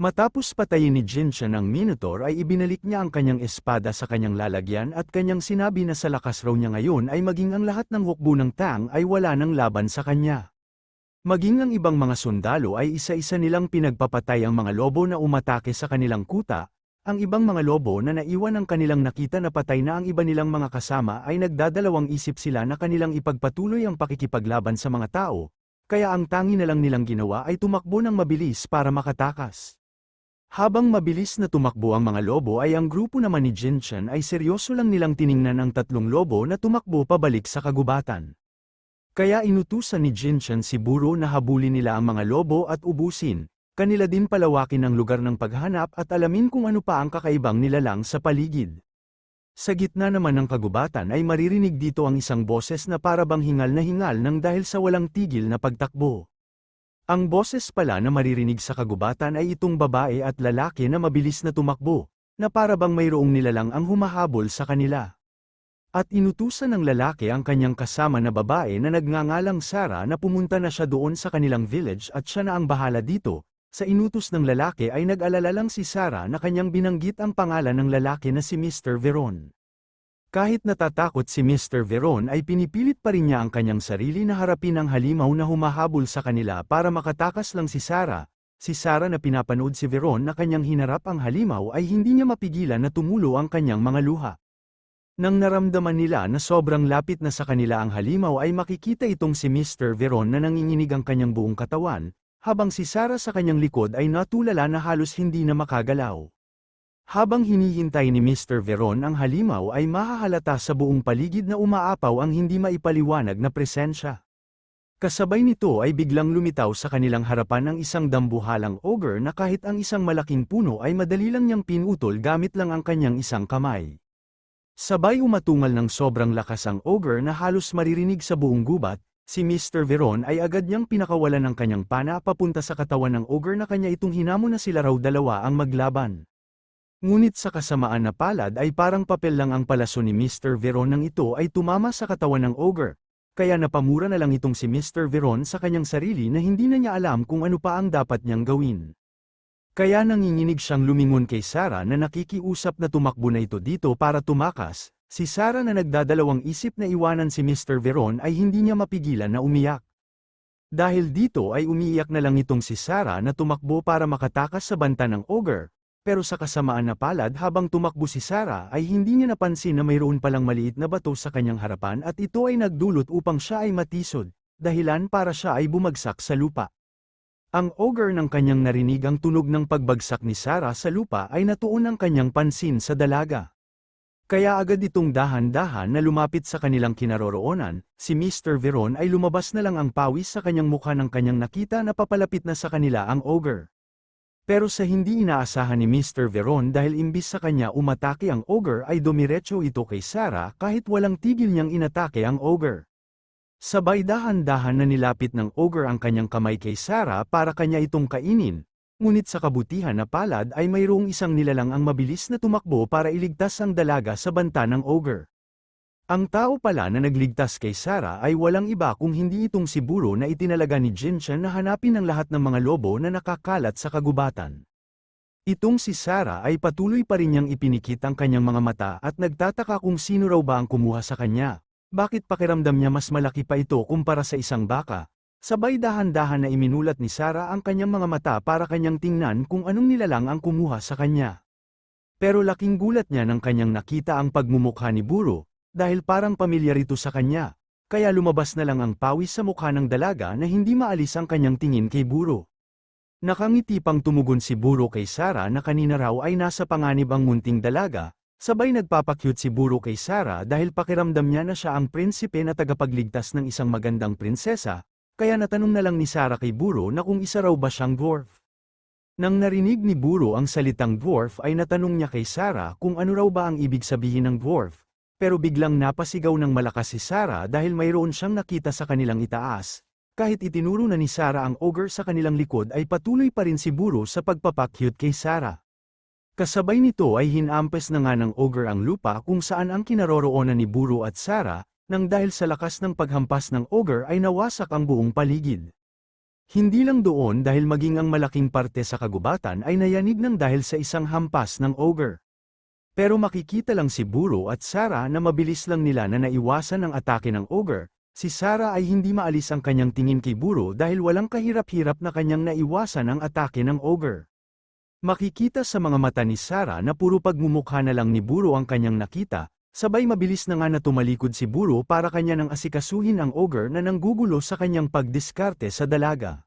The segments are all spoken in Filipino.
Matapos patayin ni Jinshan ang Minotaur ay ibinalik niya ang kanyang espada sa kanyang lalagyan at kanyang sinabi na sa lakas raw niya ngayon ay maging ang lahat ng hukbo ng Tang ay wala ng laban sa kanya. Maging ang ibang mga sundalo ay isa-isa nilang pinagpapatay ang mga lobo na umatake sa kanilang kuta, ang ibang mga lobo na naiwan ang kanilang nakita na patay na ang iba nilang mga kasama ay nagdadalawang isip sila na kanilang ipagpatuloy ang pakikipaglaban sa mga tao, kaya ang tangi na lang nilang ginawa ay tumakbo ng mabilis para makatakas. Habang mabilis na tumakbo ang mga lobo ay ang grupo naman ni Jinshan ay seryoso lang nilang tiningnan ang tatlong lobo na tumakbo pabalik sa kagubatan. Kaya inutusan ni Jinshan si Buro na habulin nila ang mga lobo at ubusin, kanila din palawakin ang lugar ng paghanap at alamin kung ano pa ang kakaibang nilalang sa paligid. Sa gitna naman ng kagubatan ay maririnig dito ang isang boses na parabang hingal na hingal nang dahil sa walang tigil na pagtakbo. Ang boses pala na maririnig sa kagubatan ay itong babae at lalaki na mabilis na tumakbo, na parabang mayroong nilalang ang humahabol sa kanila. At inutusan ng lalaki ang kanyang kasama na babae na nagngangalang Sara na pumunta na siya doon sa kanilang village at siya na ang bahala dito. Sa inutos ng lalaki ay nag-alala lang si Sara na kanyang binanggit ang pangalan ng lalaki na si Mr. Veron. Kahit natatakot si Mr. Veron ay pinipilit pa rin niya ang kanyang sarili na harapin ang halimaw na humahabol sa kanila para makatakas lang si Sara. Si Sara na pinapanood si Veron na kanyang hinarap ang halimaw ay hindi niya mapigilan na tumulo ang kanyang mga luha. Nang naramdaman nila na sobrang lapit na sa kanila ang halimaw ay makikita itong si Mr. Veron na nanginginig ang kanyang buong katawan, habang si Sarah sa kanyang likod ay natulala na halos hindi na makagalaw. Habang hinihintay ni Mr. Veron ang halimaw ay mahahalata sa buong paligid na umaapaw ang hindi maipaliwanag na presensya. Kasabay nito ay biglang lumitaw sa kanilang harapan ang isang dambuhalang ogre na kahit ang isang malaking puno ay madali lang niyang pinutol gamit lang ang kanyang isang kamay. Sabay umatungal ng sobrang lakas ang ogre na halos maririnig sa buong gubat, si Mr. Veron ay agad niyang pinakawalan ng kanyang pana papunta sa katawan ng ogre na kanya itong hinamon na sila raw dalawa ang maglaban. Ngunit sa kasamaan na palad ay parang papel lang ang palaso ni Mr. Veron nang ito ay tumama sa katawan ng ogre, kaya napamura na lang itong si Mr. Veron sa kanyang sarili na hindi na niya alam kung ano pa ang dapat niyang gawin. Kaya nanginginig siyang lumingon kay Sarah na nakikiusap na tumakbo na ito dito para tumakas, si Sarah na nagdadalawang isip na iwanan si Mr. Veron ay hindi niya mapigilan na umiyak. Dahil dito ay umiiyak na lang itong si Sarah na tumakbo para makatakas sa banta ng ogre, pero sa kasamaan na palad habang tumakbo si Sarah ay hindi niya napansin na mayroon palang maliit na bato sa kanyang harapan at ito ay nagdulot upang siya ay matisod, dahilan para siya ay bumagsak sa lupa. Ang ogre ng kanyang narinig ang tunog ng pagbagsak ni Sarah sa lupa ay natuon ang kanyang pansin sa dalaga. Kaya agad itong dahan-dahan na lumapit sa kanilang kinaroroonan, si Mr. Veron ay lumabas na lang ang pawis sa kanyang mukha ng kanyang nakita na papalapit na sa kanila ang ogre. Pero sa hindi inaasahan ni Mr. Veron dahil imbis sa kanya umatake ang ogre ay dumiretso ito kay Sarah kahit walang tigil niyang inatake ang ogre. Sabay dahan-dahan na nilapit ng ogre ang kanyang kamay kay Sarah para kanya itong kainin, ngunit sa kabutihan na palad ay mayroong isang nilalang ang mabilis na tumakbo para iligtas ang dalaga sa banta ng ogre. Ang tao pala na nagligtas kay Sarah ay walang iba kung hindi itong si Buro na itinalaga ni Jinshan na hanapin ang lahat ng mga lobo na nakakalat sa kagubatan. Itong si Sarah ay patuloy pa rin niyang ipinikit ang kanyang mga mata at nagtataka kung sino raw ba ang kumuha sa kanya. Bakit pakiramdam niya mas malaki pa ito kumpara sa isang baka? Sabay dahan-dahan na iminulat ni Sarah ang kanyang mga mata para kanyang tingnan kung anong nilalang ang kumuha sa kanya. Pero laking gulat niya nang kanyang nakita ang pagmumukha ni Buro, dahil parang pamilyar ito sa kanya, kaya lumabas na lang ang pawis sa mukha ng dalaga na hindi maalis ang kanyang tingin kay Buro. Nakangiti pang tumugon si Buro kay Sarah na kanina raw ay nasa panganib ang munting dalaga, Sabay nagpapakyut si Buro kay Sarah dahil pakiramdam niya na siya ang prinsipe na tagapagligtas ng isang magandang prinsesa, kaya natanong na lang ni Sarah kay Buro na kung isa raw ba siyang dwarf. Nang narinig ni Buro ang salitang dwarf ay natanong niya kay Sarah kung ano raw ba ang ibig sabihin ng dwarf, pero biglang napasigaw ng malakas si Sarah dahil mayroon siyang nakita sa kanilang itaas. Kahit itinuro na ni Sarah ang ogre sa kanilang likod ay patuloy pa rin si Buro sa pagpapakyut kay Sarah. Kasabay nito ay hinampes na nga ng ogre ang lupa kung saan ang kinaroroonan ni Buro at Sara, nang dahil sa lakas ng paghampas ng ogre ay nawasak ang buong paligid. Hindi lang doon dahil maging ang malaking parte sa kagubatan ay nayanig ng dahil sa isang hampas ng ogre. Pero makikita lang si Buro at Sarah na mabilis lang nila na naiwasan ang atake ng ogre, si Sarah ay hindi maalis ang kanyang tingin kay Buro dahil walang kahirap-hirap na kanyang naiwasan ang atake ng ogre. Makikita sa mga mata ni Sarah na puro pagmumukha na lang ni Buro ang kanyang nakita, sabay mabilis na nga na tumalikod si Buro para kanya nang asikasuhin ang ogre na nanggugulo sa kanyang pagdiskarte sa dalaga.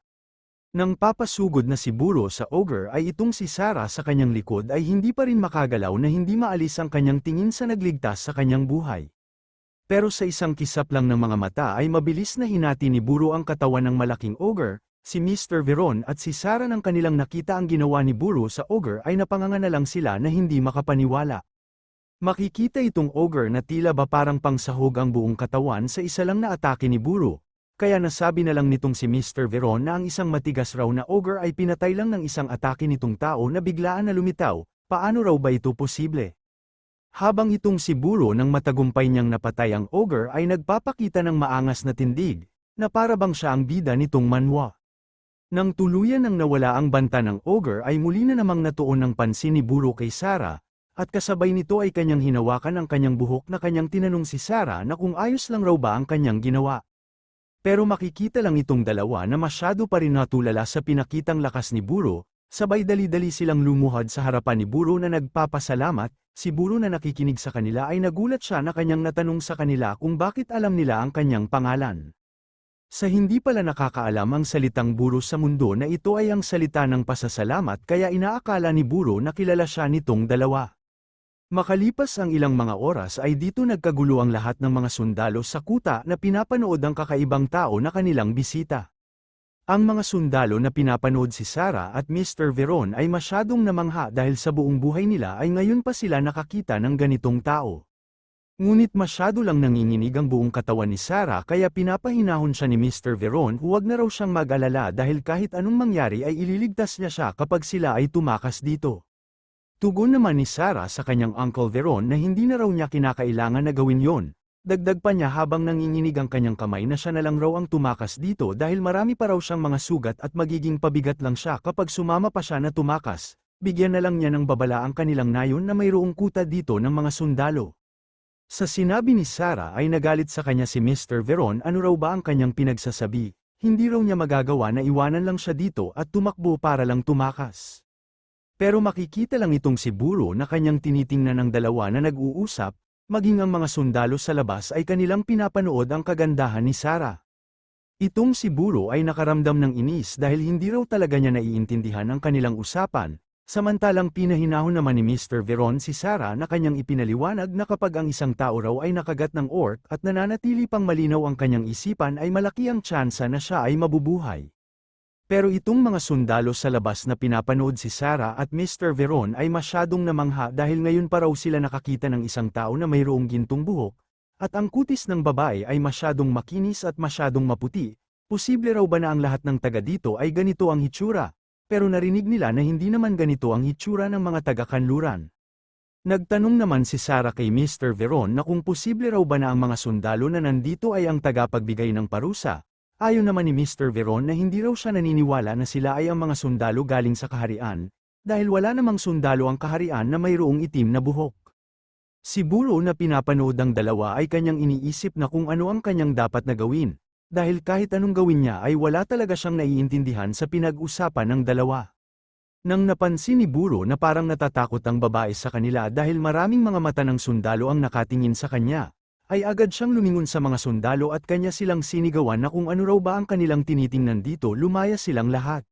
Nang papasugod na si Buro sa ogre ay itong si Sarah sa kanyang likod ay hindi pa rin makagalaw na hindi maalis ang kanyang tingin sa nagligtas sa kanyang buhay. Pero sa isang kisap lang ng mga mata ay mabilis na hinati ni Buro ang katawan ng malaking ogre, si Mr. Veron at si Sarah nang kanilang nakita ang ginawa ni Buro sa ogre ay napanganga na lang sila na hindi makapaniwala. Makikita itong ogre na tila ba parang pangsahog ang buong katawan sa isa lang na atake ni Buro, kaya nasabi na lang nitong si Mr. Veron na ang isang matigas raw na ogre ay pinatay lang ng isang atake nitong tao na biglaan na lumitaw, paano raw ba ito posible? Habang itong si Buro nang matagumpay niyang napatay ang ogre ay nagpapakita ng maangas na tindig, na para bang siya ang bida nitong manwa. Nang tuluyan nang nawala ang banta ng ogre ay muli na namang natuon ng pansin ni Buro kay Sarah, at kasabay nito ay kanyang hinawakan ang kanyang buhok na kanyang tinanong si Sarah na kung ayos lang raw ba ang kanyang ginawa. Pero makikita lang itong dalawa na masyado pa rin natulala sa pinakitang lakas ni Buro, sabay dali-dali silang lumuhad sa harapan ni Buro na nagpapasalamat, si Buro na nakikinig sa kanila ay nagulat siya na kanyang natanong sa kanila kung bakit alam nila ang kanyang pangalan. Sa hindi pala nakakaalam ang salitang buro sa mundo na ito ay ang salita ng pasasalamat kaya inaakala ni Buro na kilala siya nitong dalawa. Makalipas ang ilang mga oras ay dito nagkagulo ang lahat ng mga sundalo sa kuta na pinapanood ang kakaibang tao na kanilang bisita. Ang mga sundalo na pinapanood si Sarah at Mr. Veron ay masyadong namangha dahil sa buong buhay nila ay ngayon pa sila nakakita ng ganitong tao. Ngunit masyado lang nanginginig ang buong katawan ni Sarah kaya pinapahinahon siya ni Mr. Veron huwag na raw siyang mag-alala dahil kahit anong mangyari ay ililigtas niya siya kapag sila ay tumakas dito. Tugon naman ni Sarah sa kanyang Uncle Veron na hindi na raw niya kinakailangan na gawin yon. Dagdag pa niya habang nanginginig ang kanyang kamay na siya na lang raw ang tumakas dito dahil marami pa raw siyang mga sugat at magiging pabigat lang siya kapag sumama pa siya na tumakas. Bigyan na lang niya ng babala ang kanilang nayon na mayroong kuta dito ng mga sundalo. Sa sinabi ni Sarah ay nagalit sa kanya si Mr. Veron ano raw ba ang kanyang pinagsasabi, hindi raw niya magagawa na iwanan lang siya dito at tumakbo para lang tumakas. Pero makikita lang itong si Buro na kanyang tinitingnan ng dalawa na nag-uusap, maging ang mga sundalo sa labas ay kanilang pinapanood ang kagandahan ni Sarah. Itong si Buro ay nakaramdam ng inis dahil hindi raw talaga niya naiintindihan ang kanilang usapan, Samantalang pinahinahon naman ni Mr. Veron si Sarah na kanyang ipinaliwanag na kapag ang isang tao raw ay nakagat ng orc at nananatili pang malinaw ang kanyang isipan ay malaki ang tsansa na siya ay mabubuhay. Pero itong mga sundalo sa labas na pinapanood si Sarah at Mr. Veron ay masyadong namangha dahil ngayon pa raw sila nakakita ng isang tao na mayroong gintong buhok, at ang kutis ng babae ay masyadong makinis at masyadong maputi, posible raw ba na ang lahat ng taga dito ay ganito ang hitsura, pero narinig nila na hindi naman ganito ang hitsura ng mga taga-kanluran. Nagtanong naman si Sarah kay Mr. Veron na kung posible raw ba na ang mga sundalo na nandito ay ang tagapagbigay ng parusa. Ayon naman ni Mr. Veron na hindi raw siya naniniwala na sila ay ang mga sundalo galing sa kaharian, dahil wala namang sundalo ang kaharian na mayroong itim na buhok. Si Buro na pinapanood ang dalawa ay kanyang iniisip na kung ano ang kanyang dapat na gawin, dahil kahit anong gawin niya ay wala talaga siyang naiintindihan sa pinag-usapan ng dalawa. Nang napansin ni Buro na parang natatakot ang babae sa kanila dahil maraming mga mata ng sundalo ang nakatingin sa kanya, ay agad siyang lumingon sa mga sundalo at kanya silang sinigawan na kung ano raw ba ang kanilang tinitingnan dito lumaya silang lahat.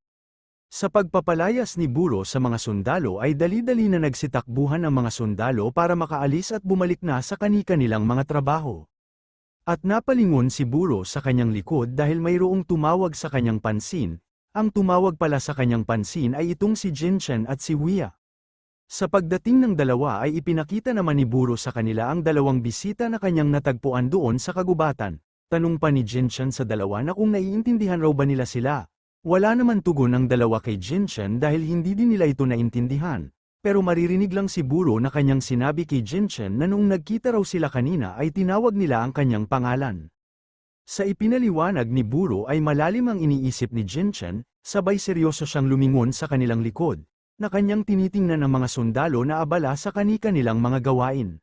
Sa pagpapalayas ni Buro sa mga sundalo ay dali-dali na nagsitakbuhan ang mga sundalo para makaalis at bumalik na sa kani-kanilang mga trabaho. At napalingon si Buro sa kanyang likod dahil mayroong tumawag sa kanyang pansin, ang tumawag pala sa kanyang pansin ay itong si Jinshan at si Wia. Sa pagdating ng dalawa ay ipinakita naman ni Buro sa kanila ang dalawang bisita na kanyang natagpuan doon sa kagubatan. Tanong pa ni Jinshan sa dalawa na kung naiintindihan raw ba nila sila. Wala naman tugon ang dalawa kay Jinshan dahil hindi din nila ito naintindihan. Pero maririnig lang si Buro na kanyang sinabi kay Jinshen na nung nagkita raw sila kanina ay tinawag nila ang kanyang pangalan. Sa ipinaliwanag ni Buro ay malalim ang iniisip ni Jinchen, sabay seryoso siyang lumingon sa kanilang likod, na kanyang tinitingnan ng mga sundalo na abala sa kani-kanilang mga gawain.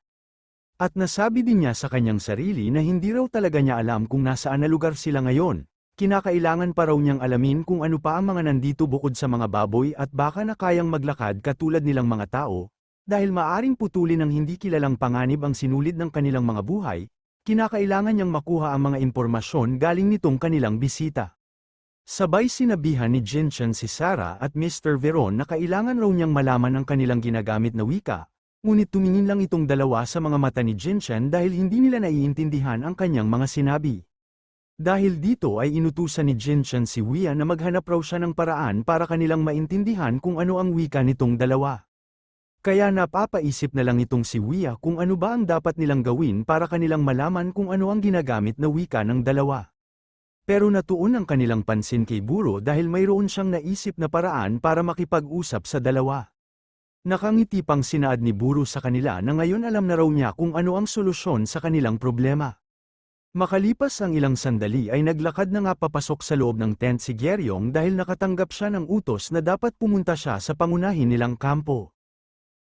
At nasabi din niya sa kanyang sarili na hindi raw talaga niya alam kung nasaan na lugar sila ngayon, kinakailangan pa raw niyang alamin kung ano pa ang mga nandito bukod sa mga baboy at baka na kayang maglakad katulad nilang mga tao, dahil maaring putulin ng hindi kilalang panganib ang sinulid ng kanilang mga buhay, kinakailangan niyang makuha ang mga impormasyon galing nitong kanilang bisita. Sabay sinabihan ni Jinchen si Sarah at Mr. Veron na kailangan raw niyang malaman ang kanilang ginagamit na wika, ngunit tumingin lang itong dalawa sa mga mata ni Jinchen dahil hindi nila naiintindihan ang kanyang mga sinabi. Dahil dito ay inutusan ni Jinchen si Wia na maghanap raw siya ng paraan para kanilang maintindihan kung ano ang wika nitong dalawa. Kaya napapaisip na lang itong si Wia kung ano ba ang dapat nilang gawin para kanilang malaman kung ano ang ginagamit na wika ng dalawa. Pero natuon ang kanilang pansin kay Buro dahil mayroon siyang naisip na paraan para makipag-usap sa dalawa. Nakangiti pang sinaad ni Buro sa kanila na ngayon alam na raw niya kung ano ang solusyon sa kanilang problema. Makalipas ang ilang sandali ay naglakad na nga papasok sa loob ng tent si Geryong dahil nakatanggap siya ng utos na dapat pumunta siya sa pangunahin nilang kampo.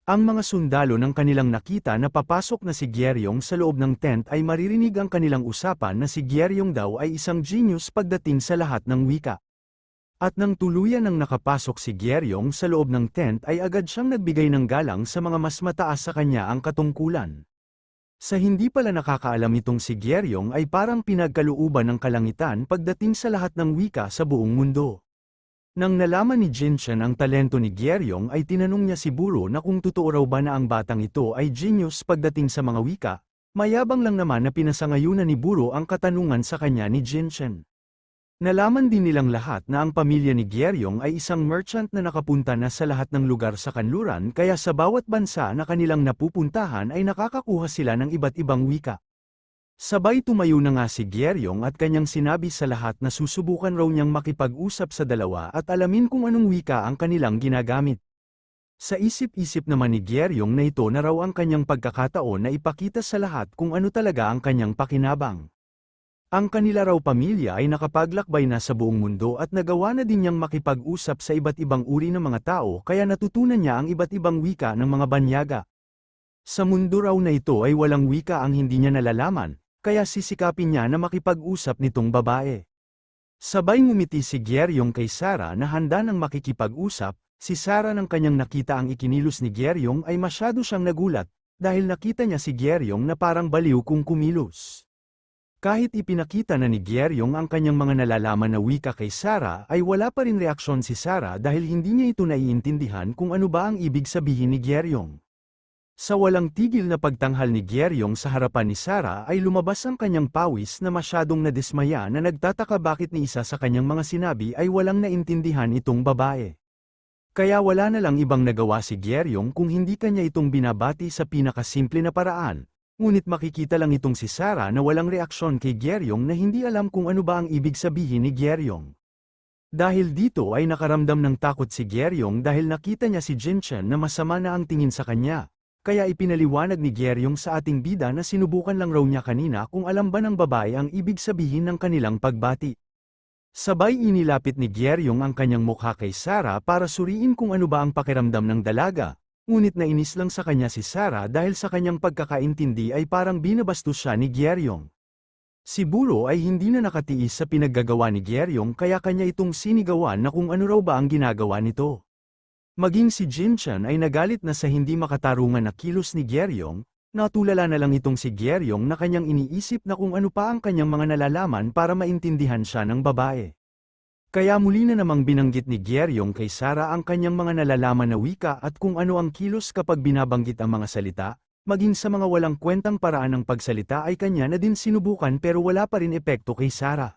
Ang mga sundalo ng kanilang nakita na papasok na si Geryong sa loob ng tent ay maririnig ang kanilang usapan na si Geryong daw ay isang genius pagdating sa lahat ng wika. At nang tuluyan ng nakapasok si Geryong sa loob ng tent ay agad siyang nagbigay ng galang sa mga mas mataas sa kanya ang katungkulan. Sa hindi pala nakakaalam itong si Geryong ay parang pinagkaluuban ng kalangitan pagdating sa lahat ng wika sa buong mundo. Nang nalaman ni Jinchen ang talento ni Geryong ay tinanong niya si Buro na kung totoo raw ba na ang batang ito ay genius pagdating sa mga wika, mayabang lang naman na pinasangayunan ni Buro ang katanungan sa kanya ni Jinchen. Nalaman din nilang lahat na ang pamilya ni Geryong ay isang merchant na nakapunta na sa lahat ng lugar sa kanluran kaya sa bawat bansa na kanilang napupuntahan ay nakakakuha sila ng iba't ibang wika. Sabay tumayo na nga si Geryong at kanyang sinabi sa lahat na susubukan raw niyang makipag-usap sa dalawa at alamin kung anong wika ang kanilang ginagamit. Sa isip-isip naman ni Geryong na ito na raw ang kanyang pagkakataon na ipakita sa lahat kung ano talaga ang kanyang pakinabang. Ang kanila raw pamilya ay nakapaglakbay na sa buong mundo at nagawa na din niyang makipag-usap sa iba't ibang uri ng mga tao kaya natutunan niya ang iba't ibang wika ng mga banyaga. Sa mundo raw na ito ay walang wika ang hindi niya nalalaman, kaya sisikapin niya na makipag-usap nitong babae. Sabay ngumiti si Geryong kay Sarah na handa nang makikipag-usap, si Sarah nang kanyang nakita ang ikinilos ni Geryong ay masyado siyang nagulat, dahil nakita niya si Geryong na parang baliw kung kumilos. Kahit ipinakita na ni Geryong ang kanyang mga nalalaman na wika kay Sarah ay wala pa rin reaksyon si Sarah dahil hindi niya ito naiintindihan kung ano ba ang ibig sabihin ni Geryong. Sa walang tigil na pagtanghal ni Geryong sa harapan ni Sarah ay lumabas ang kanyang pawis na masyadong nadismaya na nagtataka bakit ni isa sa kanyang mga sinabi ay walang naintindihan itong babae. Kaya wala na lang ibang nagawa si Geryong kung hindi kanya itong binabati sa pinakasimple na paraan, Ngunit makikita lang itong si Sarah na walang reaksyon kay Geryong na hindi alam kung ano ba ang ibig sabihin ni Geryong. Dahil dito ay nakaramdam ng takot si Geryong dahil nakita niya si Jinchen na masama na ang tingin sa kanya, kaya ipinaliwanag ni Geryong sa ating bida na sinubukan lang raw niya kanina kung alam ba ng babae ang ibig sabihin ng kanilang pagbati. Sabay inilapit ni Geryong ang kanyang mukha kay Sarah para suriin kung ano ba ang pakiramdam ng dalaga, Ngunit nainis lang sa kanya si Sarah dahil sa kanyang pagkakaintindi ay parang binabastos siya ni Geryong. Si Buro ay hindi na nakatiis sa pinaggagawa ni Geryong kaya kanya itong sinigawan na kung ano raw ba ang ginagawa nito. Maging si Jinchan ay nagalit na sa hindi makatarungan na kilos ni Geryong, natulala na lang itong si Geryong na kanyang iniisip na kung ano pa ang kanyang mga nalalaman para maintindihan siya ng babae. Kaya muli na namang binanggit ni Geryong kay Sara ang kanyang mga nalalaman na wika at kung ano ang kilos kapag binabanggit ang mga salita, maging sa mga walang kwentang paraan ng pagsalita ay kanya na din sinubukan pero wala pa rin epekto kay Sara.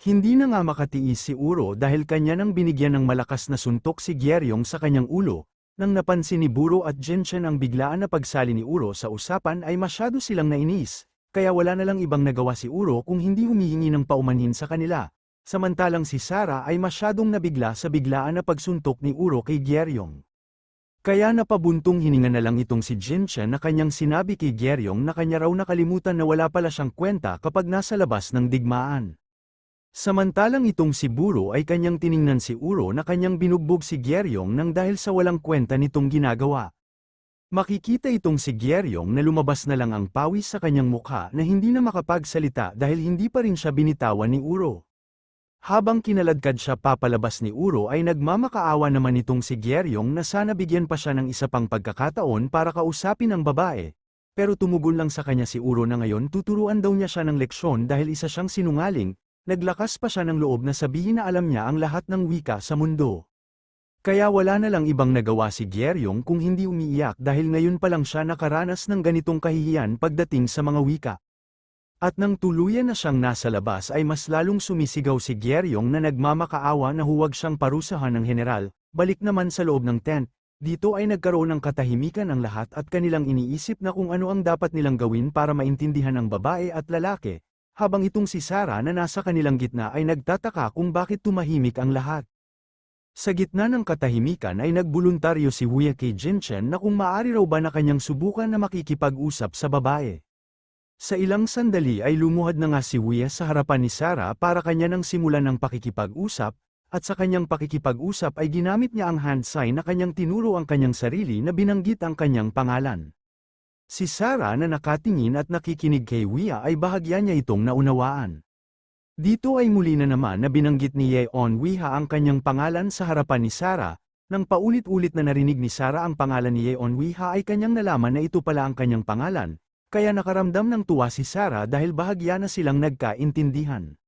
Hindi na nga makatiis si Uro dahil kanya nang binigyan ng malakas na suntok si Geryong sa kanyang ulo, nang napansin ni Buro at Jinshen ang biglaan na pagsali ni Uro sa usapan ay masyado silang nainis, kaya wala na lang ibang nagawa si Uro kung hindi humihingi ng paumanhin sa kanila, Samantalang si Sarah ay masyadong nabigla sa biglaan na pagsuntok ni Uro kay Geryong. Kaya napabuntong hininga na lang itong si Jinchen na kanyang sinabi kay Geryong na kanya raw nakalimutan na wala pala siyang kwenta kapag nasa labas ng digmaan. Samantalang itong si Buro ay kanyang tiningnan si Uro na kanyang binugbog si Geryong nang dahil sa walang kwenta nitong ginagawa. Makikita itong si Geryong na lumabas na lang ang pawis sa kanyang mukha na hindi na makapagsalita dahil hindi pa rin siya binitawan ni Uro. Habang kinaladkad siya papalabas ni Uro ay nagmamakaawa naman itong si Geryong na sana bigyan pa siya ng isa pang pagkakataon para kausapin ang babae. Pero tumugon lang sa kanya si Uro na ngayon tuturuan daw niya siya ng leksyon dahil isa siyang sinungaling, naglakas pa siya ng loob na sabihin na alam niya ang lahat ng wika sa mundo. Kaya wala na lang ibang nagawa si Geryong kung hindi umiiyak dahil ngayon pa lang siya nakaranas ng ganitong kahihiyan pagdating sa mga wika. At nang tuluyan na siyang nasa labas ay mas lalong sumisigaw si Geryong na nagmamakaawa na huwag siyang parusahan ng general, balik naman sa loob ng tent, dito ay nagkaroon ng katahimikan ang lahat at kanilang iniisip na kung ano ang dapat nilang gawin para maintindihan ang babae at lalaki, habang itong si Sarah na nasa kanilang gitna ay nagtataka kung bakit tumahimik ang lahat. Sa gitna ng katahimikan ay nagbuluntaryo si Huya kay Jinchen na kung maari raw ba na kanyang subukan na makikipag-usap sa babae. Sa ilang sandali ay lumuhad na nga si Huya sa harapan ni Sarah para kanya nang simulan ng pakikipag-usap, at sa kanyang pakikipag-usap ay ginamit niya ang hand sign na kanyang tinuro ang kanyang sarili na binanggit ang kanyang pangalan. Si Sarah na nakatingin at nakikinig kay Huya ay bahagya niya itong naunawaan. Dito ay muli na naman na binanggit ni Yeon Wiha ang kanyang pangalan sa harapan ni Sarah, nang paulit-ulit na narinig ni Sarah ang pangalan ni Yeon Wiha ay kanyang nalaman na ito pala ang kanyang pangalan, kaya nakaramdam ng tuwa si Sarah dahil bahagya na silang nagkaintindihan.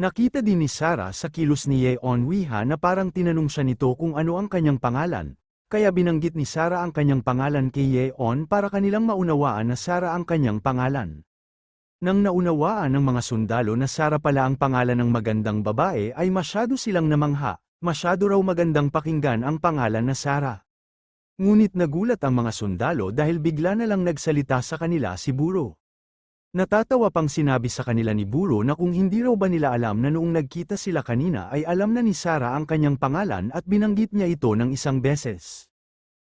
Nakita din ni Sarah sa kilos ni Yeon Wiha na parang tinanong siya nito kung ano ang kanyang pangalan, kaya binanggit ni Sarah ang kanyang pangalan kay Yeon para kanilang maunawaan na Sarah ang kanyang pangalan. Nang naunawaan ng mga sundalo na Sarah pala ang pangalan ng magandang babae ay masyado silang namangha, masyado raw magandang pakinggan ang pangalan na Sarah. Ngunit nagulat ang mga sundalo dahil bigla na lang nagsalita sa kanila si Buro. Natatawa pang sinabi sa kanila ni Buro na kung hindi raw ba nila alam na noong nagkita sila kanina ay alam na ni Sarah ang kanyang pangalan at binanggit niya ito ng isang beses.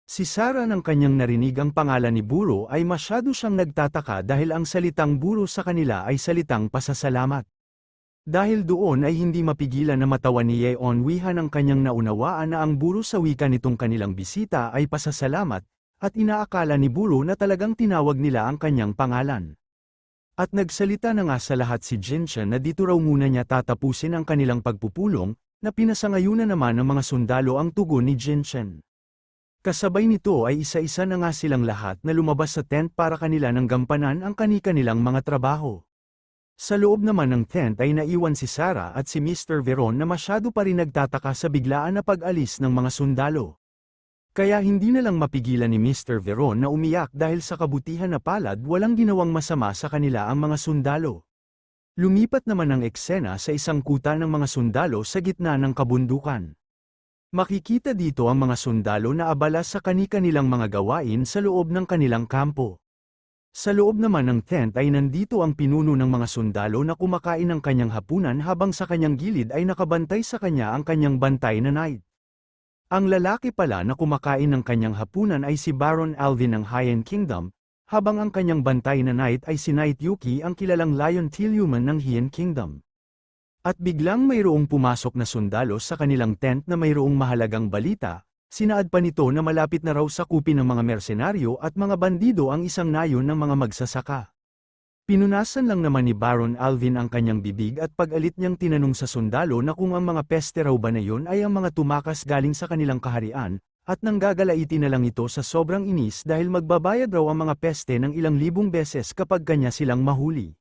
Si Sarah nang kanyang narinig ang pangalan ni Buro ay masyado siyang nagtataka dahil ang salitang Buro sa kanila ay salitang pasasalamat. Dahil doon ay hindi mapigilan na matawa ni Yeon Wihan ang kanyang naunawaan na ang buro sa wika nitong kanilang bisita ay pasasalamat, at inaakala ni Buro na talagang tinawag nila ang kanyang pangalan. At nagsalita na nga sa lahat si Jinshan na dito raw muna niya tatapusin ang kanilang pagpupulong, na pinasangayunan naman ng mga sundalo ang tugon ni Jinshan. Kasabay nito ay isa-isa na nga silang lahat na lumabas sa tent para kanila ng gampanan ang kani-kanilang mga trabaho. Sa loob naman ng tent ay naiwan si Sarah at si Mr. Veron na masyado pa rin nagtataka sa biglaan na pag-alis ng mga sundalo. Kaya hindi na lang mapigilan ni Mr. Veron na umiyak dahil sa kabutihan na palad walang ginawang masama sa kanila ang mga sundalo. Lumipat naman ang eksena sa isang kuta ng mga sundalo sa gitna ng kabundukan. Makikita dito ang mga sundalo na abala sa kani-kanilang mga gawain sa loob ng kanilang kampo. Sa loob naman ng tent ay nandito ang pinuno ng mga sundalo na kumakain ng kanyang hapunan habang sa kanyang gilid ay nakabantay sa kanya ang kanyang bantay na knight. Ang lalaki pala na kumakain ng kanyang hapunan ay si Baron Alvin ng Hyen Kingdom, habang ang kanyang bantay na knight ay si Knight Yuki ang kilalang Lion Tilluman ng Hyen Kingdom. At biglang mayroong pumasok na sundalo sa kanilang tent na mayroong mahalagang balita, Sinaad pa nito na malapit na raw sakupin ng mga mersenaryo at mga bandido ang isang nayon ng mga magsasaka. Pinunasan lang naman ni Baron Alvin ang kanyang bibig at pag-alit niyang tinanong sa sundalo na kung ang mga peste raw ba na yun ay ang mga tumakas galing sa kanilang kaharian, at nanggagalaiti na lang ito sa sobrang inis dahil magbabayad raw ang mga peste ng ilang libong beses kapag kanya silang mahuli.